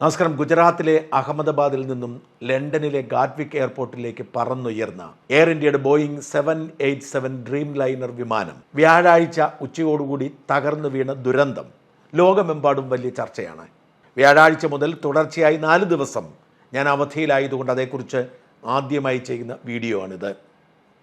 നമസ്കാരം. ഗുജറാത്തിലെ അഹമ്മദാബാദിൽ നിന്നും ലണ്ടനിലെ ഗാഡ്വിക് എയർപോർട്ടിലേക്ക് പറന്നുയർന്ന എയർ ഇന്ത്യയുടെ Boeing seven eight seven dreamliner വിമാനം വ്യാഴാഴ്ച ഉച്ചയോടുകൂടി തകർന്നു വീണ ദുരന്തം ലോകമെമ്പാടും വലിയ ചർച്ചയാണ്. വ്യാഴാഴ്ച മുതൽ തുടർച്ചയായി നാല് ദിവസം ഞാൻ അവധിയിലായതുകൊണ്ട് അതേക്കുറിച്ച് ആദ്യമായി ചെയ്യുന്ന വീഡിയോ ആണിത്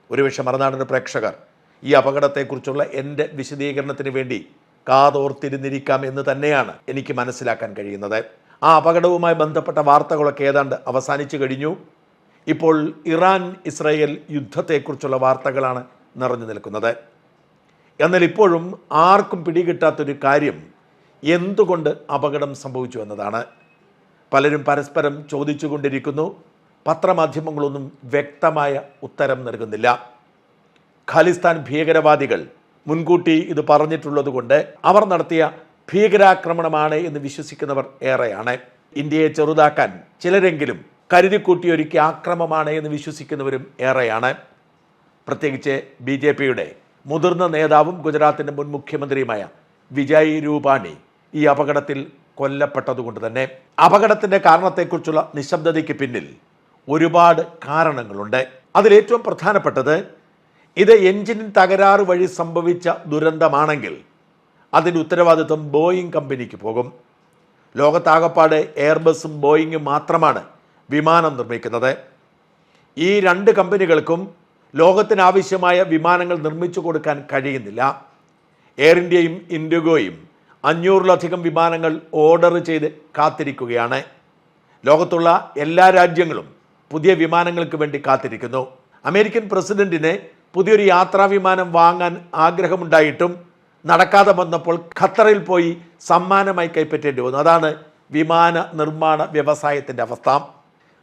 ഒരുപക്ഷെ മറുനാടിന്റെ പ്രേക്ഷകർ ഈ അപകടത്തെക്കുറിച്ചുള്ള എന്റെ വിശദീകരണത്തിന് വേണ്ടി കാതോർത്തിരുന്നിരിക്കാം എന്ന് തന്നെയാണ് എനിക്ക് മനസ്സിലാക്കാൻ കഴിയുന്നത്. ആ അപകടവുമായി ബന്ധപ്പെട്ട വാർത്തകളൊക്കെ ഏതാണ്ട് അവസാനിച്ചു കഴിഞ്ഞു. ഇപ്പോൾ ഇറാൻ ഇസ്രയേൽ യുദ്ധത്തെക്കുറിച്ചുള്ള വാർത്തകളാണ് നിറഞ്ഞു നിൽക്കുന്നത്. എന്നാൽ ഇപ്പോഴും ആർക്കും പിടികിട്ടാത്തൊരു കാര്യം എന്തുകൊണ്ട് അപകടം സംഭവിച്ചു എന്നതാണ്. പലരും പരസ്പരം ചോദിച്ചുകൊണ്ടിരിക്കുന്നു. പത്രമാധ്യമങ്ങളൊന്നും വ്യക്തമായ ഉത്തരം നൽകുന്നില്ല. ഖാലിസ്ഥാൻ ഭീകരവാദികൾ മുൻകൂട്ടി ഇത് പറഞ്ഞിട്ടുള്ളതുകൊണ്ട് അവർ നടത്തിയ ഭീകരാക്രമണമാണ് എന്ന് വിശ്വസിക്കുന്നവർ ഏറെയാണ്. ഇന്ത്യയെ ചെറുതാക്കാൻ ചിലരെങ്കിലും കരുതിക്കൂട്ടിയൊരുക്കിയ ആക്രമമാണ് എന്ന് വിശ്വസിക്കുന്നവരും ഏറെയാണ്. പ്രത്യേകിച്ച് ബി ജെ പിയുടെ മുതിർന്ന നേതാവും ഗുജറാത്തിന്റെ മുൻ മുഖ്യമന്ത്രിയുമായ വിജയ് രൂപാണി ഈ അപകടത്തിൽ കൊല്ലപ്പെട്ടതുകൊണ്ട് തന്നെ. അപകടത്തിന്റെ കാരണത്തെക്കുറിച്ചുള്ള നിശബ്ദതയ്ക്ക് പിന്നിൽ ഒരുപാട് കാരണങ്ങളുണ്ട്. അതിലേറ്റവും പ്രധാനപ്പെട്ടത് ഇത് എഞ്ചിൻ തകരാറ് വഴി സംഭവിച്ച ദുരന്തമാണെങ്കിൽ അതിന്റെ ഉത്തരവാദിത്വം ബോയിങ് കമ്പനിക്ക് പോകും. ലോകത്താകപ്പാട് എയർബസും ബോയിങ്ങും മാത്രമാണ് വിമാനം നിർമ്മിക്കുന്നത്. ഈ രണ്ട് കമ്പനികൾക്കും ലോകത്തിനാവശ്യമായ വിമാനങ്ങൾ നിർമ്മിച്ചു കൊടുക്കാൻ കഴിയുന്നില്ല. എയർ ഇന്ത്യയും ഇൻഡിഗോയും അഞ്ഞൂറിലധികം വിമാനങ്ങൾ ഓർഡർ ചെയ്ത് കാത്തിരിക്കുകയാണ്. ലോകത്തുള്ള എല്ലാ രാജ്യങ്ങളും പുതിയ വിമാനങ്ങൾക്ക് വേണ്ടി കാത്തിരിക്കുന്നു. അമേരിക്കൻ പ്രസിഡന്റിന് പുതിയൊരു യാത്രാ വിമാനം വാങ്ങാൻ ആഗ്രഹമുണ്ടായിട്ടും നടക്കാതെ വന്നപ്പോൾ ഖത്തറിൽ പോയി സമ്മാനമായി കൈപ്പറ്റേണ്ടി വന്നു. അതാണ് വിമാന നിർമ്മാണ വ്യവസായത്തിന്റെ അവസ്ഥ.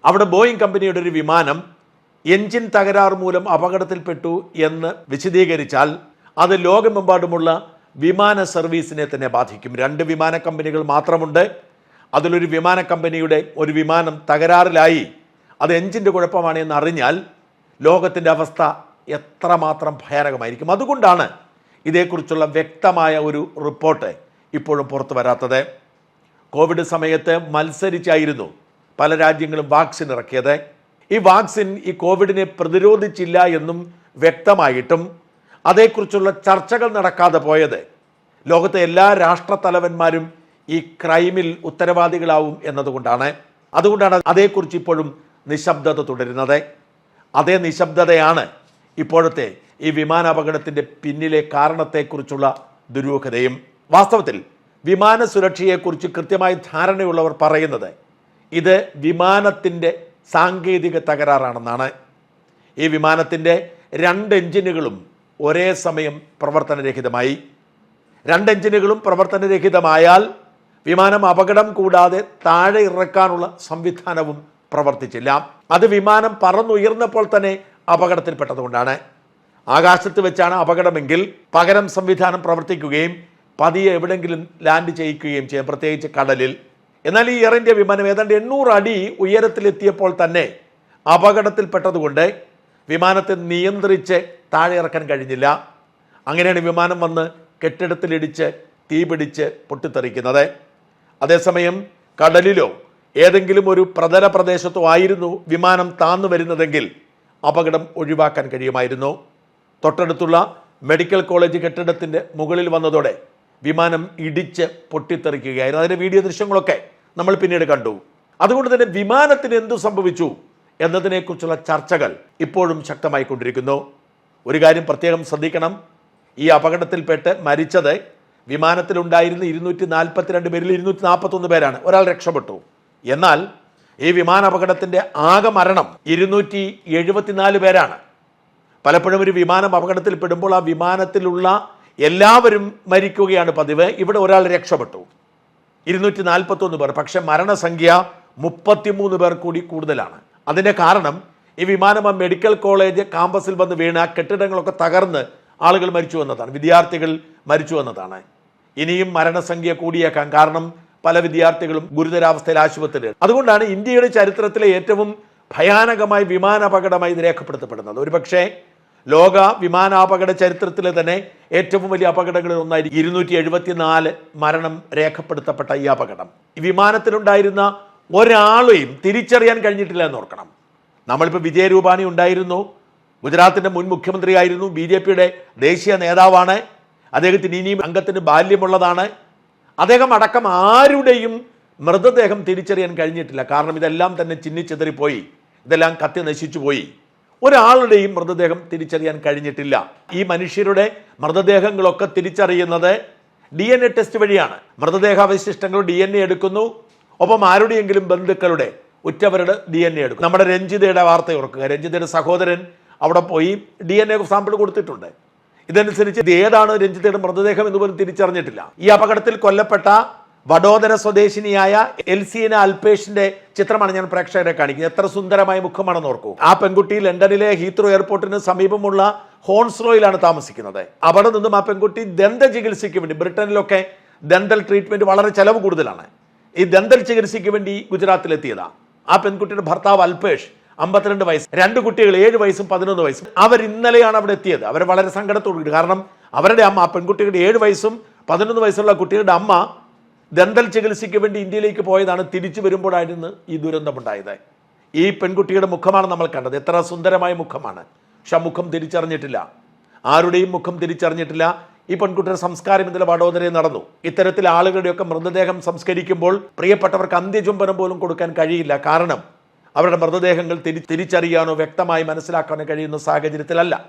അവിടെ ബോയിങ് കമ്പനിയുടെ ഒരു വിമാനം എഞ്ചിൻ തകരാർ മൂലം അപകടത്തിൽപ്പെട്ടു എന്ന് വിശദീകരിച്ചാൽ അത് ലോകമെമ്പാടുമുള്ള വിമാന സർവീസിനെ തന്നെ ബാധിക്കും. രണ്ട് വിമാന കമ്പനികൾ മാത്രമുണ്ട്. അതിലൊരു വിമാന കമ്പനിയുടെ ഒരു വിമാനം തകരാറിലായി. അത് എഞ്ചിന്റെ കുഴപ്പമാണ് എന്ന് അറിഞ്ഞാൽ ലോകത്തിന്റെ അവസ്ഥ എത്രമാത്രം ഭയാനകമായിരിക്കും. അതുകൊണ്ടാണ് ഇതേക്കുറിച്ചുള്ള വ്യക്തമായ ഒരു റിപ്പോർട്ട് ഇപ്പോഴും പുറത്തു വരാത്തത്. കോവിഡ് സമയത്ത് മത്സരിച്ചായിരുന്നു പല രാജ്യങ്ങളും വാക്സിൻ ഇറക്കിയത്. ഈ വാക്സിൻ ഈ കോവിഡിനെ പ്രതിരോധിച്ചില്ല എന്നും വ്യക്തമായിട്ടും അതേക്കുറിച്ചുള്ള ചർച്ചകൾ നടക്കാതെ പോയത്. ലോകത്തെ എല്ലാ രാഷ്ട്രത്തലവന്മാരും ഈ ക്രൈമിൽ ഉത്തരവാദികളാവും എന്നതുകൊണ്ടാണ്. അതുകൊണ്ടാണ് അതേക്കുറിച്ച് ഇപ്പോഴും നിശബ്ദത തുടരുന്നത്. അതേ നിശബ്ദതയാണ് ഇപ്പോഴത്തെ ഈ വിമാനാപകടത്തിന്റെ പിന്നിലെ കാരണത്തെക്കുറിച്ചുള്ള ദുരൂഹതയും വാസ്തവത്തിൽ വിമാന സുരക്ഷയെക്കുറിച്ച് കൃത്യമായി ധാരണയുള്ളവർ പറയുന്നത് ഇത് വിമാനത്തിന്റെ സാങ്കേതിക തകരാറാണെന്നാണ്. ഈ വിമാനത്തിന്റെ രണ്ട് എഞ്ചിനുകളും ഒരേ സമയം പ്രവർത്തനരഹിതമായി. രണ്ട് എഞ്ചിനുകളും പ്രവർത്തനരഹിതമായാൽ വിമാനം അപകടം കൂടാതെ താഴെ ഇറക്കാനുള്ള സംവിധാനവും പ്രവർത്തിച്ചില്ല. അത് വിമാനം പറന്നുയർന്നപ്പോൾ തന്നെ അപകടത്തിൽപ്പെട്ടതുകൊണ്ടാണ്. ആകാശത്ത് വെച്ചാണ് അപകടമെങ്കിൽ പകരം സംവിധാനം പ്രവർത്തിക്കുകയും പതിയെ എവിടെങ്കിലും ലാൻഡ് ചെയ്യിക്കുകയും ചെയ്യാം പ്രത്യേകിച്ച് കടലിൽ. എന്നാൽ ഈ എയർ ഇന്ത്യ വിമാനം ഏതാണ്ട് എണ്ണൂറ് അടി ഉയരത്തിലെത്തിയപ്പോൾ തന്നെ അപകടത്തിൽപ്പെട്ടതുകൊണ്ട് വിമാനത്തെ നിയന്ത്രിച്ച് താഴെ ഇറക്കാൻ കഴിഞ്ഞില്ല. അങ്ങനെയാണ് വിമാനം വന്ന് കെട്ടിടത്തിലിടിച്ച് തീപിടിച്ച് പൊട്ടിത്തെറിക്കുന്നത്. അതേസമയം കടലിലോ ഏതെങ്കിലും ഒരു പ്രതല പ്രദേശത്തോ ആയിരുന്നു വിമാനം താന്നു വരുന്നതെങ്കിൽ അപകടം ഒഴിവാക്കാൻ കഴിയുമായിരുന്നു. തൊട്ടടുത്തുള്ള മെഡിക്കൽ കോളേജ് കെട്ടിടത്തിന്റെ മുകളിൽ വന്നതോടെ വിമാനം ഇടിച്ച് പൊട്ടിത്തെറിക്കുകയായിരുന്നു. അതിന്റെ വീഡിയോ ദൃശ്യങ്ങളൊക്കെ നമ്മൾ പിന്നീട് കണ്ടു. അതുകൊണ്ട് തന്നെ വിമാനത്തിന് എന്തു സംഭവിച്ചു എന്നതിനെക്കുറിച്ചുള്ള ചർച്ചകൾ ഇപ്പോഴും ശക്തമായി കൊണ്ടിരിക്കുന്നു ഒരു കാര്യം പ്രത്യേകം ശ്രദ്ധിക്കണം. ഈ അപകടത്തിൽപ്പെട്ട് മരിച്ചത് വിമാനത്തിലുണ്ടായിരുന്ന ഇരുന്നൂറ്റി നാൽപ്പത്തിരണ്ട് പേരിൽ ഇരുന്നൂറ്റി നാൽപ്പത്തൊന്ന് പേരാണ്. ഒരാൾ രക്ഷപ്പെട്ടു. എന്നാൽ ഈ വിമാനാപകടത്തിന്റെ ആകെ മരണം ഇരുന്നൂറ്റി എഴുപത്തിനാല് പേരാണ്. പലപ്പോഴും ഒരു വിമാനം അപകടത്തിൽ പെടുമ്പോൾ ആ വിമാനത്തിലുള്ള എല്ലാവരും മരിക്കുകയാണ് പതിവ്. ഇവിടെ ഒരാൾ രക്ഷപ്പെട്ടു. ഇരുന്നൂറ്റി നാൽപ്പത്തൊന്ന് പേർ. പക്ഷെ മരണസംഖ്യ മുപ്പത്തിമൂന്ന് പേർ കൂടി കൂടുതലാണ്. അതിന്റെ കാരണം ഈ വിമാനം ആ മെഡിക്കൽ കോളേജ് കാമ്പസിൽ വന്ന് വീണ കെട്ടിടങ്ങളൊക്കെ തകർന്ന് ആളുകൾ മരിച്ചു എന്നതാണ്. വിദ്യാർത്ഥികൾ മരിച്ചു എന്നതാണ്. ഇനിയും മരണസംഖ്യ കൂടിയേക്കാം. കാരണം പല വിദ്യാർത്ഥികളും ഗുരുതരാവസ്ഥയിൽ ആശുപത്രിയിൽ അതുകൊണ്ടാണ് ഇന്ത്യയുടെ ചരിത്രത്തിലെ ഏറ്റവും ഭയാനകമായ വിമാനാപകടമായി ഇത് രേഖപ്പെടുത്തപ്പെടുന്നത്. ഒരുപക്ഷെ ലോക വിമാനാപകട ചരിത്രത്തിലെ തന്നെ ഏറ്റവും വലിയ അപകടങ്ങളിൽ ഒന്നായിരിക്കും ഇരുന്നൂറ്റി എഴുപത്തിനാല് മരണം രേഖപ്പെടുത്തപ്പെട്ട ഈ അപകടം. ഈ വിമാനത്തിലുണ്ടായിരുന്ന ഒരാളെയും തിരിച്ചറിയാൻ കഴിഞ്ഞിട്ടില്ല എന്ന് ഓർക്കണം. നമ്മളിപ്പോൾ വിജയ രൂപാണി ഉണ്ടായിരുന്നു. ഗുജറാത്തിന്റെ മുൻ മുഖ്യമന്ത്രിയായിരുന്നു. ബി ജെ പിയുടെ ദേശീയ നേതാവാണ്. അദ്ദേഹത്തിന് ഇനിയും അംഗത്തിന് ബാല്യമുള്ളതാണ്. അദ്ദേഹം അടക്കം ആരുടെയും മൃതദേഹം തിരിച്ചറിയാൻ കഴിഞ്ഞിട്ടില്ല. കാരണം ഇതെല്ലാം തന്നെ ചിന്നിച്ചിതറിപ്പോയി. ഇതെല്ലാം കത്തി നശിച്ചു പോയി. ഒരാളുടെയും മൃതദേഹം തിരിച്ചറിയാൻ കഴിഞ്ഞിട്ടില്ല. ഈ മനുഷ്യരുടെ മൃതദേഹങ്ങളൊക്കെ തിരിച്ചറിയുന്നത് ഡി എൻ എ ടെസ്റ്റ് വഴിയാണ്. മൃതദേഹാവശിഷ്ടങ്ങൾ ഡി എൻ എ എടുക്കുന്നു. ഒപ്പം ആരുടെയെങ്കിലും ബന്ധുക്കളുടെ ഉറ്റവരുടെ ഡി എൻ എ എടുക്കും നമ്മുടെ രഞ്ജിതയുടെ വാർത്ത ഓർക്കുക. രഞ്ജിതയുടെ സഹോദരൻ അവിടെ പോയി ഡി എൻ എ സാമ്പിൾ കൊടുത്തിട്ടുണ്ട്. ഇതനുസരിച്ച് ഇത് ഏതാണ് രഞ്ജിത്തയുടെ മൃതദേഹം എന്ന് പോലും തിരിച്ചറിഞ്ഞിട്ടില്ല. ഈ അപകടത്തിൽ കൊല്ലപ്പെട്ട വഡോദര സ്വദേശിനിയായ എൽസീന അൽപേഷിന്റെ ചിത്രമാണ് ഞാൻ പ്രേക്ഷകരെ കാണിക്കുന്നത്. എത്ര സുന്ദരമായ മുഖമാണെന്ന് ഓർക്കൂ. ആ പെൺകുട്ടി ലണ്ടനിലെ ഹീത്രോ എയർപോർട്ടിന് സമീപമുള്ള ഹോൺസ്റോയിലാണ് താമസിക്കുന്നത്. അവിടെ നിന്നും ആ പെൺകുട്ടി ദന്ത ചികിത്സയ്ക്ക് വേണ്ടി ബ്രിട്ടനിലൊക്കെ ദന്തൽ ട്രീറ്റ്മെന്റ് വളരെ ചെലവ് കൂടുതലാണ്. ഈ ദന്തൽ ചികിത്സയ്ക്ക് വേണ്ടി ഗുജറാത്തിലെത്തിയതാണ് ആ പെൺകുട്ടിയുടെ ഭർത്താവ് അൽപേഷ് അമ്പത്തിരണ്ട് വയസ്സ് രണ്ട് കുട്ടികൾ ഏഴ് വയസ്സും പതിനൊന്ന് വയസ്സും. അവർ ഇന്നലെയാണ് അവിടെ എത്തിയത്. അവർ വളരെ സങ്കടത്തോടു കൂടി കാരണം അവരുടെ അമ്മ പെൺകുട്ടികളുടെ ഏഴ് വയസ്സും പതിനൊന്ന് വയസ്സുള്ള കുട്ടികളുടെ അമ്മ ദന്തൽ ചികിത്സയ്ക്ക് വേണ്ടി ഇന്ത്യയിലേക്ക് പോയതാണ്. തിരിച്ചു വരുമ്പോഴായിരുന്നു ഈ ദുരന്തമുണ്ടായത്. ഈ പെൺകുട്ടിയുടെ മുഖമാണ് നമ്മൾ കണ്ടത്. എത്ര സുന്ദരമായ മുഖമാണ്. പക്ഷെ ആ മുഖം തിരിച്ചറിഞ്ഞിട്ടില്ല. ആരുടെയും മുഖം തിരിച്ചറിഞ്ഞിട്ടില്ല. ഈ പെൺകുട്ടിയുടെ സംസ്കാരം ഇന്നലെ വഡോദരയിൽ നടന്നു. ഇത്തരത്തിൽ ആളുകളുടെയൊക്കെ മൃതദേഹം സംസ്കരിക്കുമ്പോൾ പ്രിയപ്പെട്ടവർക്ക് അന്ത്യചുംബനം പോലും കൊടുക്കാൻ കഴിയില്ല. കാരണം അവരുടെ മൃതദേഹങ്ങൾ തിരി തിരിച്ചറിയാനോ വ്യക്തമായി മനസ്സിലാക്കാനോ കഴിയുന്ന സാഹചര്യത്തിലല്ല.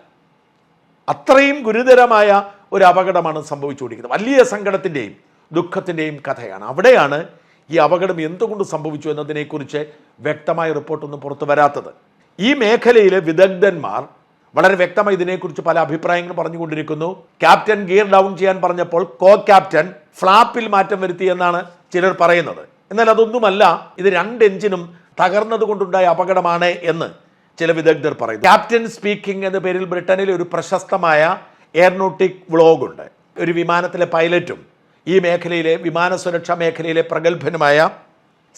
അത്രയും ഗുരുതരമായ ഒരു അപകടമാണ് സംഭവിച്ചുകൊണ്ടിരിക്കുന്നത്. വലിയ സങ്കടത്തിന്റെയും ദുഃഖത്തിന്റെയും കഥയാണ്. അവിടെയാണ് ഈ അപകടം എന്തുകൊണ്ട് സംഭവിച്ചു എന്നതിനെക്കുറിച്ച് വ്യക്തമായ റിപ്പോർട്ടൊന്നും പുറത്തു വരാത്തത്. ഈ മേഖലയിലെ വിദഗ്ധന്മാർ വളരെ വ്യക്തമായി ഇതിനെക്കുറിച്ച് പല അഭിപ്രായങ്ങളും പറഞ്ഞുകൊണ്ടിരിക്കുന്നു. ക്യാപ്റ്റൻ ഗിയർ ഡൗൺ ചെയ്യാൻ പറഞ്ഞപ്പോൾ കോ ക്യാപ്റ്റൻ ഫ്ലാപ്പിൽ മാറ്റം വരുത്തി എന്നാണ് ചിലർ പറയുന്നത്. എന്നാൽ അതൊന്നുമല്ല ഇത് രണ്ട് എഞ്ചിനും തകർന്നത് കൊണ്ടുണ്ടായ അപകടമാണ് എന്ന് ചില വിദഗ്ധർ പറയുന്നു. ക്യാപ്റ്റൻ സ്പീക്കിംഗ് എന്ന പേരിൽ ബ്രിട്ടനിൽ ഒരു പ്രശസ്തമായ എയർനോട്ടിക് വ്ളോഗ് ഉണ്ട് ഒരു വിമാനത്തിലെ പൈലറ്റും ഈ മേഖലയിലെ വിമാന സുരക്ഷാ മേഖലയിലെ പ്രഗത്ഭനുമായ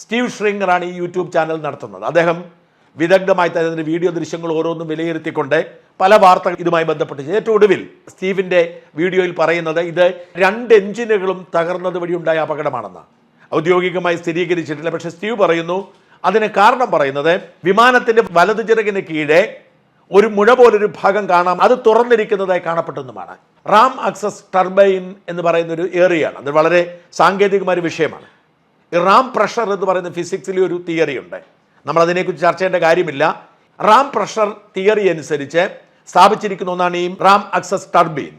സ്റ്റീവ് ഷ്രിങ്ങറാണ് ഈ യൂട്യൂബ് ചാനൽ നടത്തുന്നത്. അദ്ദേഹം വിദഗ്ധമായി തന്നെ വീഡിയോ ദൃശ്യങ്ങൾ ഓരോന്നും വിലയിരുത്തിക്കൊണ്ട് പല വാർത്തകൾ ഇതുമായി ബന്ധപ്പെട്ട്. ഏറ്റവും ഒടുവിൽ സ്റ്റീവിന്റെ വീഡിയോയിൽ പറയുന്നത് ഇത് രണ്ട് എഞ്ചിനുകളും തകർന്നത് വഴി ഉണ്ടായ അപകടമാണെന്ന് ഔദ്യോഗികമായി സ്ഥിരീകരിച്ചിട്ടില്ല. പക്ഷേ സ്റ്റീവ് പറയുന്നു അതിന് കാരണം പറയുന്നത് വിമാനത്തിന്റെ വലതു ചിറകിന് കീഴെ ഒരു മുഴ പോലൊരു ഭാഗം കാണാം. അത് തുറന്നിരിക്കുന്നതായി കാണപ്പെട്ടെന്നുമാണ് റാം അക്സസ് ടർബൈൻ എന്ന് പറയുന്ന ഒരു ഏറിയാണ്. അത് വളരെ സാങ്കേതികമായ വിഷയമാണ്. ഈ റാം പ്രഷർ എന്ന് പറയുന്ന ഫിസിക്സിലെ ഒരു തിയറി ഉണ്ട്. നമ്മൾ അതിനെക്കുറിച്ച് ചർച്ച ചെയ്യേണ്ട കാര്യമില്ല. റാം പ്രഷർ തിയറി അനുസരിച്ച് സ്ഥാപിച്ചിരിക്കുന്ന ഒന്നാണ് ഈ റാം അക്സസ് ടർബൈൻ.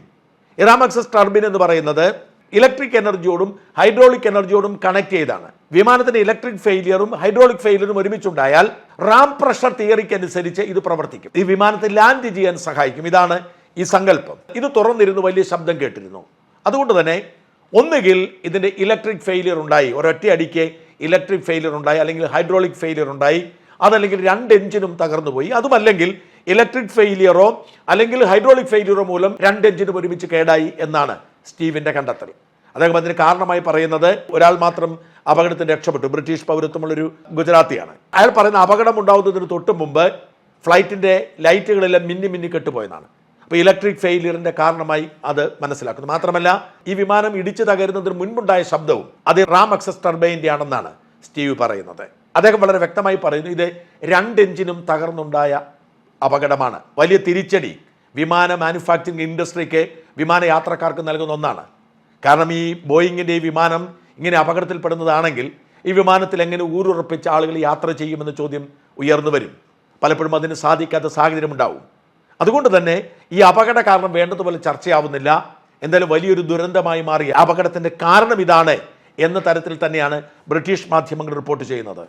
ഈ റാം അക്സസ് ടർബൈൻ എന്ന് പറയുന്നത് ഇലക്ട്രിക് എനർജിയോടും ഹൈഡ്രോളിക് എനർജിയോടും കണക്ട് ചെയ്താണ്. വിമാനത്തിന്റെ ഇലക്ട്രിക് ഫെയിലിയറും ഹൈഡ്രോളിക് ഫെയിലിയറും ഒരുമിച്ചുണ്ടായാൽ റാം പ്രഷർ തിയറിക്ക് അനുസരിച്ച് ഇത് പ്രവർത്തിക്കും. ഈ വിമാനത്തിൽ ലാൻഡ് ചെയ്യാൻ സഹായിക്കും. ഇതാണ് ഈ സങ്കല്പം. ഇത് തുറന്നിരുന്നു വലിയ ശബ്ദം കേട്ടിരുന്നു. അതുകൊണ്ട് തന്നെ ഒന്നുകിൽ ഇതിന്റെ ഇലക്ട്രിക് ഫെയിലിയർ ഉണ്ടായി ഒരൊറ്റ അടിക്ക് ഇലക്ട്രിക് ഫെയിലിയർ ഉണ്ടായി അല്ലെങ്കിൽ ഹൈഡ്രോളിക് ഫെയിലിയർ ഉണ്ടായി അതല്ലെങ്കിൽ രണ്ട് എഞ്ചിനും തകർന്നുപോയി അതുമല്ലെങ്കിൽ ഇലക്ട്രിക് ഫെയിലിയറോ അല്ലെങ്കിൽ ഹൈഡ്രോളിക് ഫെയിലിയറോ മൂലം രണ്ട് എഞ്ചിനും ഒരുമിച്ച് കേടായി എന്നാണ് സ്റ്റീവിന്റെ കണ്ടെത്തൽ. അദ്ദേഹം അതിന് കാരണമായി പറയുന്നത് ഒരാൾ മാത്രം അപകടത്തിന് രക്ഷപ്പെട്ടു. ബ്രിട്ടീഷ് പൗരത്വമുള്ളൊരു ഗുജറാത്തിയാണ്. അയാൾ പറയുന്ന അപകടം ഉണ്ടാകുന്നതിന് തൊട്ട് മുമ്പ് ഫ്ലൈറ്റിന്റെ ലൈറ്റുകളെല്ലാം മിന്നി മിന്നി കെട്ടുപോയെന്നാണ്. അപ്പോൾ ഇലക്ട്രിക് ഫെയിലിയറിന്റെ കാരണമായി അത് മനസ്സിലാക്കുന്നു. മാത്രമല്ല ഈ വിമാനം ഇടിച്ചു തകരുന്നതിന് മുൻപുണ്ടായ ശബ്ദവും അത് റാം അക്സസ് ടർബൈന്റെ ആണെന്നാണ് സ്റ്റീവ് പറയുന്നത്. അദ്ദേഹം വളരെ വ്യക്തമായി പറയുന്നു ഇത് രണ്ട് എഞ്ചിനും തകർന്നുണ്ടായ അപകടമാണ്. വലിയ തിരിച്ചടി വിമാന മാനുഫാക്ചറിങ് ഇൻഡസ്ട്രിക്ക് വിമാനയാത്രക്കാർക്ക് നൽകുന്ന ഒന്നാണ്. കാരണം ഈ ബോയിങ്ങിന്റെ ഈ വിമാനം ഇങ്ങനെ അപകടത്തിൽപ്പെടുന്നതാണെങ്കിൽ ഈ വിമാനത്തിൽ എങ്ങനെ ഊരുറപ്പിച്ച ആളുകൾ യാത്ര ചെയ്യുമെന്ന ചോദ്യം ഉയർന്നു വരും. പലപ്പോഴും അതിന് സാധിക്കാത്ത സാഹചര്യം ഉണ്ടാവും. അതുകൊണ്ട് തന്നെ ഈ അപകട കാരണം വേണ്ടതുപോലെ ചർച്ചയാവുന്നില്ല. എന്തായാലും വലിയൊരു ദുരന്തമായി മാറി അപകടത്തിന്റെ കാരണം ഇതാണ് എന്ന തരത്തിൽ തന്നെയാണ് ബ്രിട്ടീഷ് മാധ്യമങ്ങൾ റിപ്പോർട്ട് ചെയ്യുന്നത്.